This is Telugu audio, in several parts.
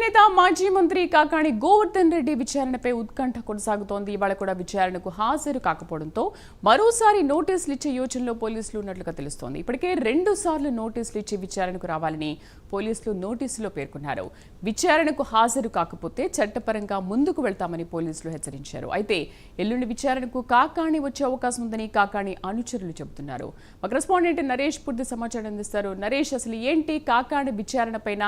నేత మాజీ మంత్రి కాకాణి గోవర్ధన్ రెడ్డి విచారణపై ఉత్కంఠ కొనసాగుతోంది. ఇవాళ కూడా విచారణకు హాజరు కాకపోవడంతో మరోసారి నోటీసులు ఇచ్చే యోచనలో పోలీసులు ఉన్నట్లుగా తెలుస్తోంది. ఇప్పటికే రెండు సార్లు నోటీసులు ఇచ్చి విచారణకు రావాలని పోలీసులు నోటీసులో పేర్కొన్నారు. విచారణకు హాజరు కాకపోతే చట్టపరంగా ముందుకు వెళ్తామని పోలీసులు హెచ్చరించారు. అయితే ఎల్లుండి విచారణకు కాకాణి వచ్చే అవకాశం ఉందని కాకాణి అనుచరులు చెబుతున్నారు. మా కరెస్పాండెంట్ నరేష్ పూర్తి సమాచారం అందిస్తారు. నరేష్ అసలు ఏంటి కాకాణి విచారణ పైన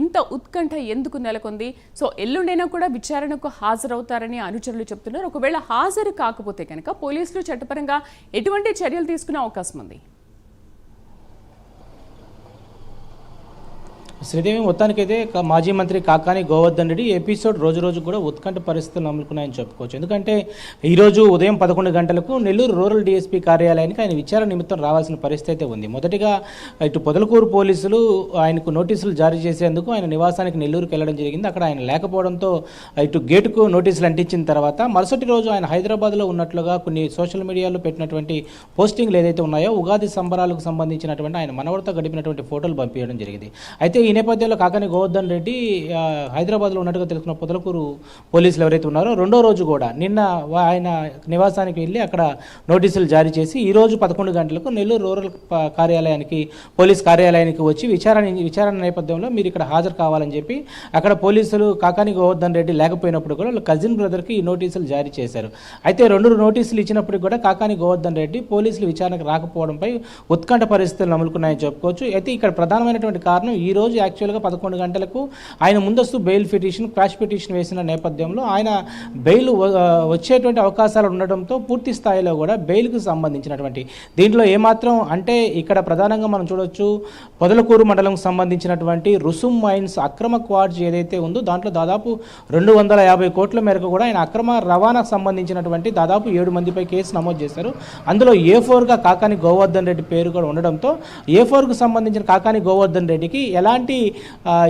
ఇంత ఉత్కంఠ ఎందుకు నెలకొంది? సో ఎల్లుండైనా కూడా విచారణకు హాజరవుతారని అనుచరులు చెప్తున్నారు. ఒకవేళ హాజరు కాకపోతే కనుక పోలీసులు చట్టపరంగా ఎటువంటి చర్యలు తీసుకునే అవకాశం ఉంది? శ్రీదేవి మొత్తానికైతే మాజీ మంత్రి కాకాని గోవర్ధన్ రెడ్డి ఎపిసోడ్ రోజు రోజు కూడా ఉత్కంఠ పరిస్థితులు నమ్ముకున్నాయని చెప్పుకోవచ్చు. ఎందుకంటే ఈరోజు ఉదయం పదకొండు గంటలకు నెల్లూరు రూరల్ డీఎస్పీ కార్యాలయానికి ఆయన విచారణ నిమిత్తం రావాల్సిన పరిస్థితి అయితే ఉంది. మొదటిగా ఇటు పొదలకూరు పోలీసులు ఆయనకు నోటీసులు జారీ చేసేందుకు ఆయన నివాసానికి నెల్లూరుకు వెళ్ళడం జరిగింది. అక్కడ ఆయన లేకపోవడంతో ఇటు గేటుకు నోటీసులు అంటించిన తర్వాత మరుసటి రోజు ఆయన హైదరాబాద్లో ఉన్నట్లుగా కొన్ని సోషల్ మీడియాలో పెట్టినటువంటి పోస్టింగ్లు ఏదైతే ఉన్నాయో ఉగాది సంబరాలకు సంబంధించినటువంటి ఆయన మనవరితో గడిపినటువంటి ఫోటోలు పంపించడం జరిగింది. అయితే ఈ ఈ నేపథ్యంలో కాకాని గోవర్ధన్ రెడ్డి హైదరాబాద్లో ఉన్నట్టుగా తెలుసుకున్న పొదలకూరు పోలీసులు ఎవరైతే ఉన్నారో రెండో రోజు కూడా నిన్న ఆయన నివాసానికి వెళ్ళి అక్కడ నోటీసులు జారీ చేసి ఈ రోజు పదకొండు గంటలకు నెల్లూరు రూరల్ కార్యాలయానికి పోలీస్ కార్యాలయానికి వచ్చి విచారణ విచారణ నేపథ్యంలో మీరు ఇక్కడ హాజరు కావాలని చెప్పి అక్కడ పోలీసులు కాకాని గోవర్ధన్ రెడ్డి లేకపోయినప్పుడు కూడా కజిన్ బ్రదర్కి ఈ నోటీసులు జారీ చేశారు. అయితే రెండు నోటీసులు ఇచ్చినప్పటికీ కూడా కాకాని గోవర్ధన్ రెడ్డి పోలీసులు విచారణకు రాకపోవడంపై ఉత్కంఠ పరిస్థితులు నములుకున్నాయని చెప్పుకోవచ్చు. అయితే ఇక్కడ ప్రధానమైనటువంటి కారణం ఈ రోజు యాక్చువల్గా పదకొండు గంటలకు ఆయన ముందస్తు బెయిల్ పిటిషన్ క్రాష్ పిటిషన్ వేసిన నేపథ్యంలో ఆయన బెయిల్ వచ్చేటువంటి అవకాశాలు ఉండడంతో పూర్తి స్థాయిలో కూడా బెయిల్కు సంబంధించినటువంటి దీంట్లో ఏమాత్రం అంటే ఇక్కడ ప్రధానంగా మనం చూడొచ్చు పొదలకూరు మండలంకు సంబంధించినటువంటి రుసుమ్ మైన్స్ అక్రమ క్వార్జ్ ఏదైతే ఉందో దాంట్లో దాదాపు రెండు వందల యాభై కోట్ల మేరకు కూడా ఆయన అక్రమ రవాణాకు సంబంధించినటువంటి దాదాపు ఏడు మందిపై కేసు నమోదు చేశారు. అందులో ఏ ఫోర్గా కాకాని గోవర్ధన్ రెడ్డి పేరు కూడా ఉండడంతో ఏ ఫోర్కు సంబంధించిన కాకాని గోవర్ధన్ రెడ్డికి ఎలాంటి ఎలాంటి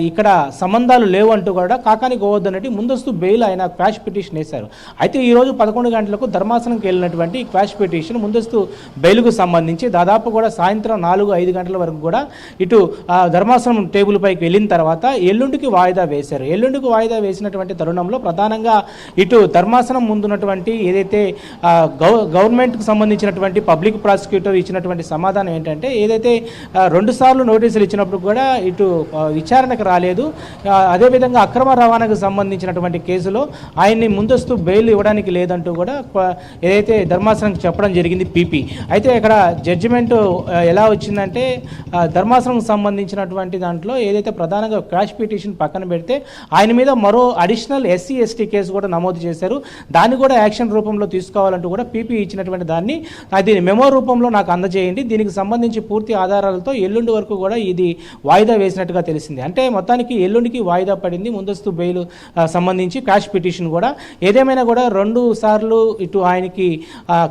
ఇక్కడ సంబంధాలు లేవు అంటూ కూడా కాకాని గోవర్ధన్ రెడ్డి ముందస్తు బెయిల్ ఆయన క్వాష్ పిటిషన్ వేశారు. అయితే ఈరోజు పదకొండు గంటలకు ధర్మాసనంకి వెళ్ళినటువంటి క్వాష్ పిటిషన్ ముందస్తు బెయిల్కు సంబంధించి దాదాపు కూడా సాయంత్రం నాలుగు ఐదు గంటల వరకు కూడా ఇటు ధర్మాసనం టేబుల్ పైకి వెళ్ళిన తర్వాత ఎల్లుండికి వాయిదా వేశారు. ఎల్లుండికి వాయిదా వేసినటువంటి తరుణంలో ప్రధానంగా ఇటు ధర్మాసనం ముందున్నటువంటి ఏదైతే గవ గవర్నమెంట్కి సంబంధించినటువంటి పబ్లిక్ ప్రాసిక్యూటర్ ఇచ్చినటువంటి సమాధానం ఏంటంటే ఏదైతే రెండుసార్లు రెండు సార్లు నోటీసులు ఇచ్చినప్పుడు కూడా ఇటు విచారణకు రాలేదు. అదేవిధంగా అక్రమ రవాణాకు సంబంధించినటువంటి కేసులో ఆయన్ని ముందస్తు బెయిల్ ఇవ్వడానికి లేదంటూ కూడా ఏదైతే ధర్మాసనంకి చెప్పడం జరిగింది పీపీ. అయితే ఇక్కడ జడ్జిమెంట్ ఎలా వచ్చిందంటే ఆ, ధర్మాసనంకి సంబంధించినటువంటి దాంట్లో ఏదైతే ప్రధానంగా క్రాష్ పిటిషన్ పక్కన పెడితే ఆయన మీద మరో అడిషనల్ ఎస్సీ ఎస్టీ కేసు కూడా నమోదు చేశారు. దాన్ని కూడా యాక్షన్ రూపంలో తీసుకోవాలంటూ కూడా పీపీ ఇచ్చినటువంటి దాన్ని అది మెమో రూపంలో నాకు అందజేయండి. దీనికి సంబంధించి పూర్తి ఆధారాలతో ఎల్లుండి వరకు కూడా ఇది వాయిదా వేసినట్టు వేసినట్టుగా తెలిసింది. అంటే మొత్తానికి ఎల్లుండికి వాయిదా పడింది. ముందస్తు బెయిల్ సంబంధించి క్యాష్ పిటిషన్ కూడా. ఏదేమైనా కూడా రెండు సార్లు ఇటు ఆయనకి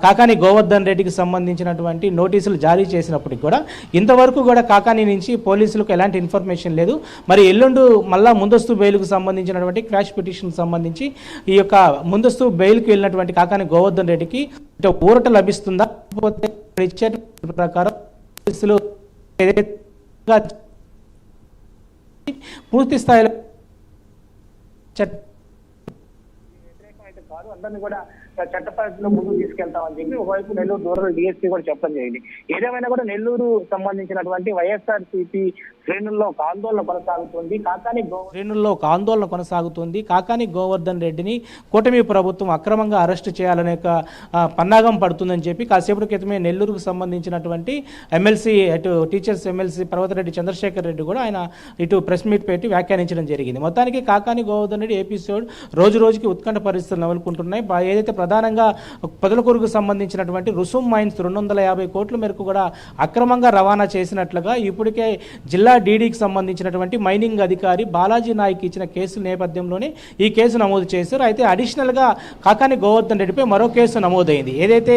కాకాని గోవర్ధన్ రెడ్డికి సంబంధించినటువంటి నోటీసులు జారీ చేసినప్పటికి కూడా ఇంతవరకు కూడా కాకాని నుంచి పోలీసులకు ఎలాంటి ఇన్ఫర్మేషన్ లేదు. మరి ఎల్లుండు మళ్ళా ముందస్తు బెయిల్కు సంబంధించినటువంటి క్రాష్ పిటిషన్ సంబంధించి ఈ యొక్క ముందస్తు బెయిల్కి వెళ్ళినటువంటి కాకాని గోవర్ధన్ రెడ్డికి ఊరట లభిస్తుందా? లేకపోతే ప్రకారం పోలీసులు ఏదైతే పూర్తి స్థాయిలో చట్ వ్యతిరేకం అయితే కాదు. అందరినీ కూడా చట్ట పరిధిలో ముందుకు తీసుకెళ్తామని చెప్పి ఒకవైపు నెల్లూరు దూరం డిఎస్పీ కూడా చెప్పడం జరిగింది. ఏదేమైనా కూడా నెల్లూరు సంబంధించినటువంటి వైఎస్ఆర్ సిపి శ్రేణుల్లో ఒక ఆందోళన కొనసాగుతుంది. కాకాని శ్రేణుల్లో ఒక ఆందోళన కొనసాగుతుంది. కాకాని గోవర్ధన్ రెడ్డిని కూటమి ప్రభుత్వం అక్రమంగా అరెస్టు చేయాలనే ఒక పన్నాగం పడుతుందని చెప్పి కాసేపటి క్రితమే నెల్లూరుకు సంబంధించినటువంటి ఎమ్మెల్సీ అటు టీచర్స్ ఎమ్మెల్సీ పర్వతరెడ్డి చంద్రశేఖర్ రెడ్డి కూడా ఆయన ఇటు ప్రెస్ మీట్ పెట్టి వ్యాఖ్యానించడం జరిగింది. మొత్తానికి కాకాని గోవర్ధన్ రెడ్డి ఎపిసోడ్ రోజు రోజుకి ఉత్కంఠ పరిస్థితులు నెలకొంటున్నాయి. ఏదైతే ప్రధానంగా పొదలకూరుకు సంబంధించినటువంటి రుసుం మైన్స్ రెండు వందల యాభై కోట్ల మేరకు కూడా అక్రమంగా రవాణా చేసినట్లుగా ఇప్పటికే జిల్లా డీడీకి సంబంధించినటువంటి మైనింగ్ అధికారి బాలాజీ నాయక్ ఇచ్చిన కేసు నేపథ్యంలోనే ఈ కేసు నమోదు చేశారు. అయితే అడిషనల్గా కాకాని గోవర్ధన్ రెడ్డిపై మరో కేసు నమోదైంది. ఏదైతే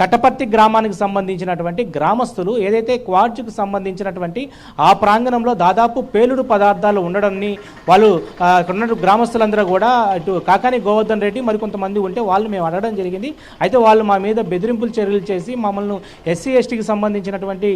తటపర్తి గ్రామానికి సంబంధించినటువంటి గ్రామస్తులు ఏదైతే క్వార్జ్కు సంబంధించినటువంటి ఆ ప్రాంగణంలో దాదాపు పేలుడు పదార్థాలు ఉండడాన్ని వాళ్ళు అక్కడ ఉన్న గ్రామస్తులందరూ కూడా ఇటు కాకాని గోవర్ధన్ రెడ్డి మరికొంతమంది ఉంటే వాళ్ళు మేము మేము అడగడం జరిగింది. అయితే వాళ్ళు మా మీద బెదిరింపులు చర్యలు చేసి మమ్మల్ని ఎస్సీ ఎస్టీకి సంబంధించినటువంటి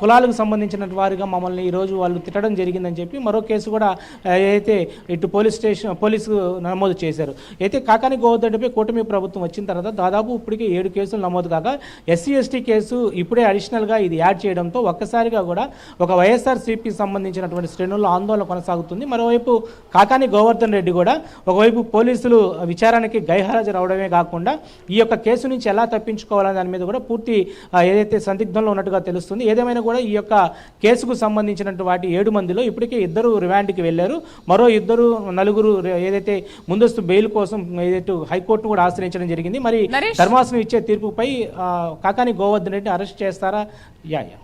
కులాలకు సంబంధించిన వారిగా మమ్మల్ని ఈరోజు వాళ్ళు తిట్టడం జరిగిందని చెప్పి మరో కేసు కూడా అయితే ఇటు పోలీస్ స్టేషన్ పోలీసు నమోదు చేశారు. అయితే కాకాని గోవర్ధన్పై కూటమి ప్రభుత్వం వచ్చిన తర్వాత దాదాపు ఇప్పటికే ఏడు కేసులు నమోదు కాక ఎస్సీ ఎస్టీ కేసు ఇప్పుడే అడిషనల్గా ఇది యాడ్ చేయడంతో ఒక్కసారిగా కూడా ఒక వైఎస్ఆర్ సంబంధించినటువంటి శ్రేణుల్లో ఆందోళన కొనసాగుతుంది. మరోవైపు కాకాని గోవర్ధన్ రెడ్డి కూడా ఒకవైపు పోలీసులు విచారణకి గైహాజరు అవడమే కాకుండా ఈ యొక్క కేసు నుంచి ఎలా తప్పించుకోవాలనే దాని మీద కూడా పూర్తి ఏదైతే సందిగ్ధంలో ఉన్నట్టుగా తెలుస్తుంది. ఏదేమైనా కూడా ఈ యొక్క కేసుకు సంబంధించినటువంటి వాటి ఏడు మందిలో ఇప్పటికే ఇద్దరు రిమాండ్కి వెళ్ళారు. మరో ఇద్దరు నలుగురు ఏదైతే ముందస్తు బెయిల్ కోసం ఏదైతే హైకోర్టును కూడా ఆశ్రయించడం జరిగింది. మరి. ధర్మాసనం ఇచ్చే తీర్పుపై కాకాని గోవర్ధన్ రెడ్డి అరెస్ట్ చేస్తారా? Yeah yeah.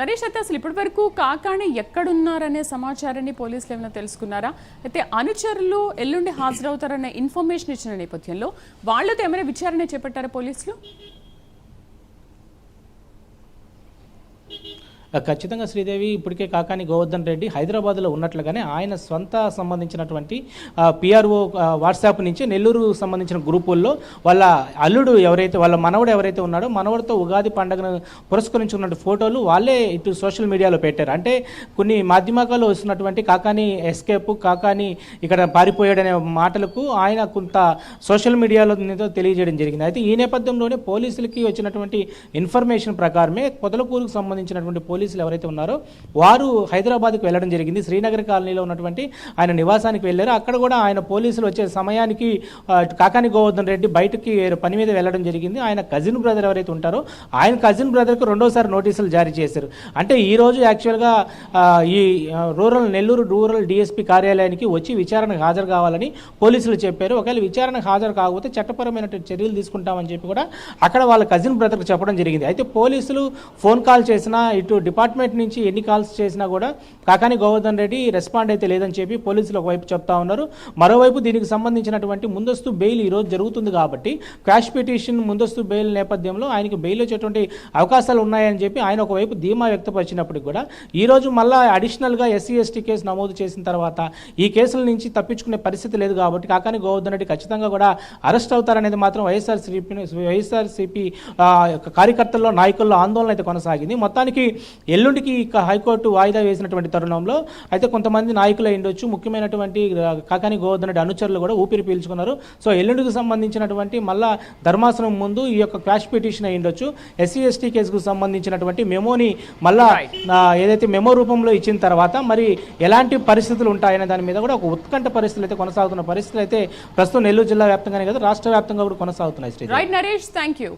నరేష్ అయితే అసలు ఇప్పటి వరకు కాకాణి ఎక్కడున్నారనే సమాచారాన్ని పోలీసులు ఏమైనా తెలుసుకున్నారా? అయితే అనుచరులు ఎల్లుండి హాజరవుతారనే ఇన్ఫర్మేషన్ ఇచ్చిన నేపథ్యంలో వాళ్ళతో ఏమైనా విచారణ చేపట్టారా పోలీసులు? ఖచ్చితంగా శ్రీదేవి ఇప్పటికే కాకాని గోవర్ధన్ రెడ్డి హైదరాబాద్లో ఉన్నట్లుగానే ఆయన స్వంత సంబంధించినటువంటి పిఆర్ఓ వాట్సాప్ నుంచి నెల్లూరు సంబంధించిన గ్రూపుల్లో వాళ్ళ అల్లుడు ఎవరైతే వాళ్ళ మనవడు ఎవరైతే ఉన్నాడో మనవడితో ఉగాది పండుగను పురస్కరించుకున్న ఫోటోలు వాళ్ళే ఇటు సోషల్ మీడియాలో పెట్టారు. అంటే కొన్ని మాధ్యమాల్లో వస్తున్నటువంటి కాకాని ఎస్కేప్ కాకాని ఇక్కడ పారిపోయాడనే మాటలకు ఆయన కొంత సోషల్ మీడియాలో తెలియజేయడం జరిగింది. అయితే ఈ నేపథ్యంలోనే పోలీసులకి వచ్చినటువంటి ఇన్ఫర్మేషన్ ప్రకారమే పొదలకూరుకు సంబంధించినటువంటి పోలీసులు ఎవరైతే ఉన్నారో వారు హైదరాబాద్కి వెళ్ళడం జరిగింది. శ్రీనగర్ కాలనీలో ఉన్నటువంటి ఆయన నివాసానికి వెళ్ళారు. అక్కడ కూడా ఆయన పోలీసులు వచ్చే సమయానికి కాకాని గోవర్ధన్ రెడ్డి బయటకి పని మీద వెళ్ళడం జరిగింది. ఆయన కజిన్ బ్రదర్ ఎవరైతే ఉంటారో ఆయన కజిన్ బ్రదర్కు రెండోసారి నోటీసులు జారీ చేశారు. అంటే ఈరోజు యాక్చువల్గా ఈ రూరల్ నెల్లూరు రూరల్ డిఎస్పీ కార్యాలయానికి వచ్చి విచారణకు హాజరు కావాలని పోలీసులు చెప్పారు. ఒకవేళ విచారణకు హాజరు కాకపోతే చట్టపరమైనటువంటి చర్యలు తీసుకుంటామని చెప్పి కూడా అక్కడ వాళ్ళ కజిన్ బ్రదర్కు చెప్పడం జరిగింది. అయితే పోలీసులు ఫోన్ కాల్ చేసినా ఇటు డిపార్ట్మెంట్ నుంచి ఎన్ని కాల్స్ చేసినా కూడా కాకాని గోవర్ధన్ రెడ్డి రెస్పాండ్ అయితే లేదని చెప్పి పోలీసులు ఒకవైపు చెప్తా ఉన్నారు. మరోవైపు దీనికి సంబంధించినటువంటి ముందస్తు బెయిల్ ఈరోజు జరుగుతుంది కాబట్టి క్యాష్ పిటిషన్ ముందస్తు బెయిల్ నేపథ్యంలో ఆయనకి బెయిల్ వచ్చేటువంటి అవకాశాలు ఉన్నాయని చెప్పి ఆయన ఒకవైపు ధీమా వ్యక్తపరిచినప్పటికీ కూడా ఈ రోజు మళ్ళా అడిషనల్గా ఎస్సీ ఎస్టీ కేసు నమోదు చేసిన తర్వాత ఈ కేసుల నుంచి తప్పించుకునే పరిస్థితి లేదు కాబట్టి కాకాని గోవర్ధన్ రెడ్డి ఖచ్చితంగా కూడా అరెస్ట్ అవుతారనేది మాత్రం వైఎస్ఆర్సీపీ వైఎస్ఆర్సీపీ కార్యకర్తల్లో నాయకుల్లో ఆందోళన అయితే కొనసాగింది. మొత్తానికి ఎల్లుండికి హైకోర్టు వాయిదా వేసినటువంటి తరుణంలో అయితే కొంతమంది నాయకులు అయి ఉండొచ్చు. ముఖ్యమైనటువంటి కాకాని గోవర్ధన్ అనుచరులు కూడా ఊపిరి పీల్చుకున్నారు. సో ఎల్లుండికి సంబంధించినటువంటి మళ్ళా ధర్మాసనం ముందు ఈ యొక్క క్రాష్ పిటిషన్ అయి ఉండొచ్చు. ఎస్సీ ఎస్టీ కేసుకు సంబంధించినటువంటి మెమోని మళ్ళా ఏదైతే మెమో రూపంలో ఇచ్చిన తర్వాత మరి ఎలాంటి పరిస్థితులు ఉంటాయనే దాని మీద కూడా ఒక ఉత్కంఠ పరిస్థితులు అయితే కొనసాగుతున్న పరిస్థితులు అయితే ప్రస్తుతం నెల్లూరు జిల్లా వ్యాప్తంగానే కదా రాష్ట్ర వ్యాప్తంగా కూడా కొనసాగుతున్నాయి Sri right Naresh thank you